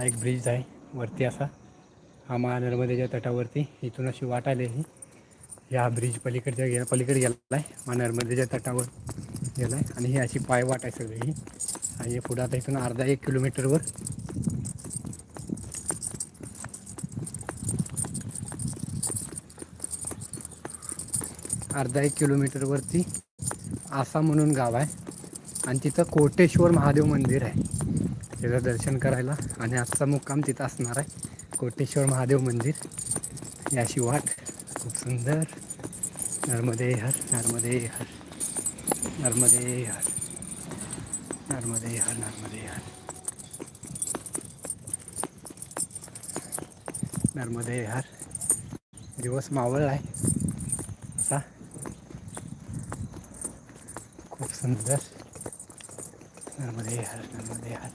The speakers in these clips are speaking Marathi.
हा एक ब्रिज आहे वरती असा. हा महानर्मदेच्या तटावरती इथून अशी वाट आलेली. या ब्रिज पलीकडच्या गे पलीकडे गेला आहे महानर्मदेच्या तटावर गेला आहे आणि ही अशी पायवाट आहे सगळी. ही आणि पुढं आता इथून अर्धा एक किलोमीटरवर अर्धा एक किलोमीटरवरती आसा म्हणून गाव आहे. आणि तिथं कोटेश्वर महादेव मंदिर आहे. त्याचं दर्शन करायला. आणि आजचा मुक्काम तिथं असणार आहे. कोटेश्वर महादेव मंदिर. याशी वाट खूप सुंदर. नर्मदे हर नर्मदे हर नर्मदे हर नर्मदे हर नर्मदे हर. नर्मदे हर. दिवस मावळ आहे. असा. खूप सुंदर. नर्मदे हर नर्मदे हर.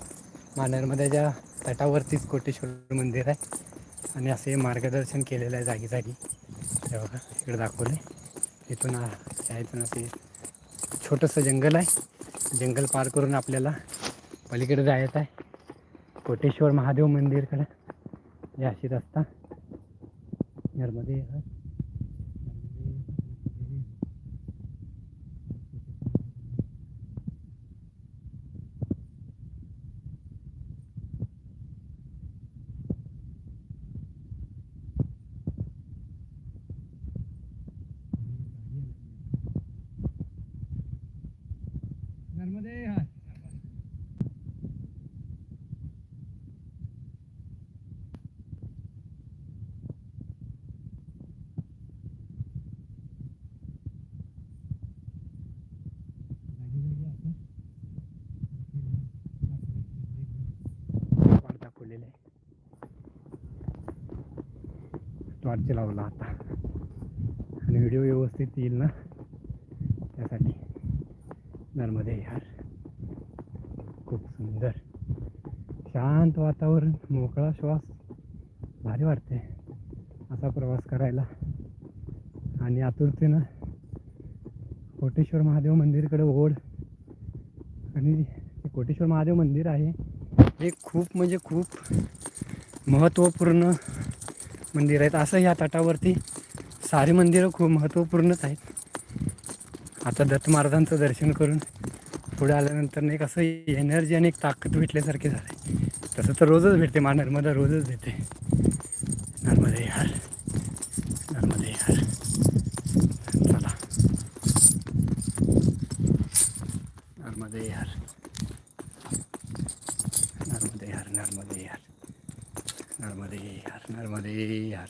मा नर्मदेच्या तटावरतीच कोटेश्वर मंदिर आहे आणि असे मार्गदर्शन केलेलं आहे जागी जागी ते बघा इकडे दाखवले इथून त्या इथून असे छोटंसं जंगल आहे. जंगल पार करून आपल्याला पलीकडे जायचं आहे. कोटेश्वर महादेव मंदिरकडे. हे अशी रस्ता. नर्मदे हर नर्मदे हर टॉर्च लावला आता. आणि व्हिडिओ व्यवस्थित येईल ना? त्यासाठी. नर्मदे यार. खूप सुंदर. शांत वातावरण मोकळा श्वास. भारी वाटते असा प्रवास करायला. आणि आतुरतेनं कोटेश्वर महादेव मंदिरकडे ओढ. आणि हे कोटेश्वर महादेव मंदिर आहे. हे खूप म्हणजे खूप महत्त्वपूर्ण मंदिर आहेत. असं ह्या तटावरती सारी मंदिरं खूप महत्त्वपूर्णच आहेत. आता दत्त महाराजांचं दर्शन करून पुढे आल्यानंतर नाही असं एनर्जी आणि एक ताकद भेटल्यासारखे झाले तसं तर रोजच भेटते मा नर्मदा रोजच देते नर्मदे यार नर्मदे यार चला. नर्मदे यार नर्मदे यार नर्मदे यार नर्मदे यार नर्मदे यार